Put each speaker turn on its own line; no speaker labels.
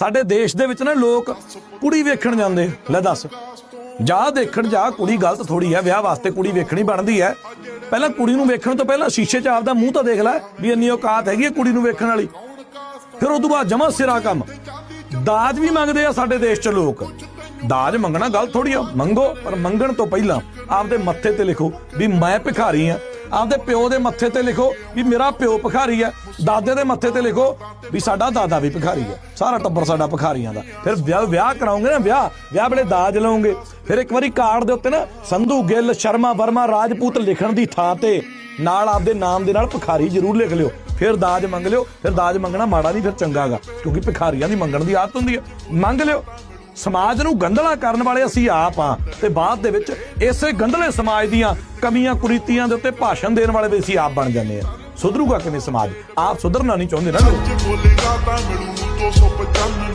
ਸਾਡੇ ਦੇਸ਼ ਦੇ ਵਿੱਚ ਨਾ ਲੋਕ ਕੁੜੀ ਵੇਖਣ ਜਾਂਦੇ ਲੈ ਦੱਸ। ਜਾ ਦੇਖਣ ਜਾ ਕੁੜੀ ਗਲਤ ਥੋੜੀ ਹੈ ਵਿਆਹ ਵਾਸਤੇ ਕੁੜੀ ਵੇਖਣੀ ਬਣਦੀ ਹੈ ਪਹਿਲਾਂ ਕੁੜੀ ਨੂੰ ਵੇਖਣ ਤੋਂ ਪਹਿਲਾਂ ਸ਼ੀਸ਼ੇ 'ਚ ਆਪਦਾ ਮੂੰਹ ਤਾਂ ਦੇਖ ਲੈ ਵੀ ਇੰਨੀ ਔਕਾਤ ਹੈਗੀ ਹੈ ਕੁੜੀ ਨੂੰ ਵੇਖਣ ਵਾਲੀ। ਫਿਰ ਉਸ ਤੋਂ ਬਾਅਦ ਜਮਾ ਸਿਰਾ ਕੰਮ। ਦਾਜ ਵੀ ਮੰਗਦੇ ਆ ਸਾਡੇ ਦੇਸ਼ 'ਚ ਲੋਕ। ਦਾਜ ਮੰਗਣਾ ਗਲਤ ਥੋੜੀ ਆ। ਮੰਗੋ, ਪਰ ਮੰਗਣ ਤੋਂ ਪਹਿਲਾਂ ਆਪਦੇ ਮੱਥੇ ਤੇ ਲਿਖੋ ਵੀ ਮੈਂ ਭਿਖਾਰੀ ਆ। ਆਪਦੇ ਪਿਓ ਦੇ ਮੱਥੇ ਤੇ ਲਿਖੋ ਵੀ ਮੇਰਾ ਪਿਓ ਭਿਖਾਰੀ ਹੈ, ਦਾਦੇ ਦੇ ਮੱਥੇ ਤੇ ਲਿਖੋ ਵੀ ਸਾਡਾ ਦਾਦਾ ਵੀ ਭਿਖਾਰੀ ਹੈ। ਸਾਰਾ ਟੱਬਰ ਸਾਡਾ ਭਿਖਾਰੀਆਂ ਦਾ। ਫਿਰ ਵਿਆਹ ਵਿਆਹ ਕਰਾਉਂਗੇ ਨਾ ਵਿਆਹ ਵਿਆਹ ਵੇਲੇ ਦਾਜ ਲਓਗੇ। ਫਿਰ ਇੱਕ ਵਾਰੀ ਕਾਰਡ ਦੇ ਉੱਤੇ ਨਾ ਸੰਧੂ ਗਿੱਲ, ਸ਼ਰਮਾ ਵਰਮਾ, ਰਾਜਪੂਤ ਲਿਖਣ ਦੀ ਥਾਂ ਤੇ ਨਾਲ ਆਪਦੇ ਨਾਮ ਦੇ ਨਾਲ ਭਿਖਾਰੀ ਜ਼ਰੂਰ ਲਿਖ ਲਿਓ। ਫਿਰ ਦਾਜ ਮੰਗ ਲਿਓ, ਫਿਰ ਦਾਜ ਮੰਗਣਾ ਮਾੜਾ ਨਹੀਂ, ਫਿਰ ਚੰਗਾਗਾ। ਕਿਉਂਕਿ ਭਿਖਾਰੀਆਂ ਦੀ ਮੰਗਣ ਦੀ ਆਦਤ ਹੁੰਦੀ ਹੈ। ਮੰਗ ਲਿਓ। ਸਮਾਜ ਨੂੰ ਗੰਧਲਾ ਕਰਨ ਵਾਲੇ ਅਸੀਂ ਆਪ ਆ ਤੇ ਬਾਅਦ ਦੇ ਵਿੱਚ ਇਸੇ ਗੰਧਲੇ ਸਮਾਜ ਦੀਆਂ ਕਮੀਆਂ ਕੁਰੀਤੀਆਂ ਦੇ ਉੱਤੇ ਭਾਸ਼ਣ ਦੇਣ ਵਾਲੇ ਵੀ ਅਸੀਂ ਆਪ ਬਣ ਜਾਂਦੇ ਆ ਸੁਧਰੂਗਾ ਕਿਵੇਂ ਸਮਾਜ? ਆਪ ਸੁਧਰਨਾ ਨਹੀਂ ਚਾਹੁੰਦੇ ਨਾ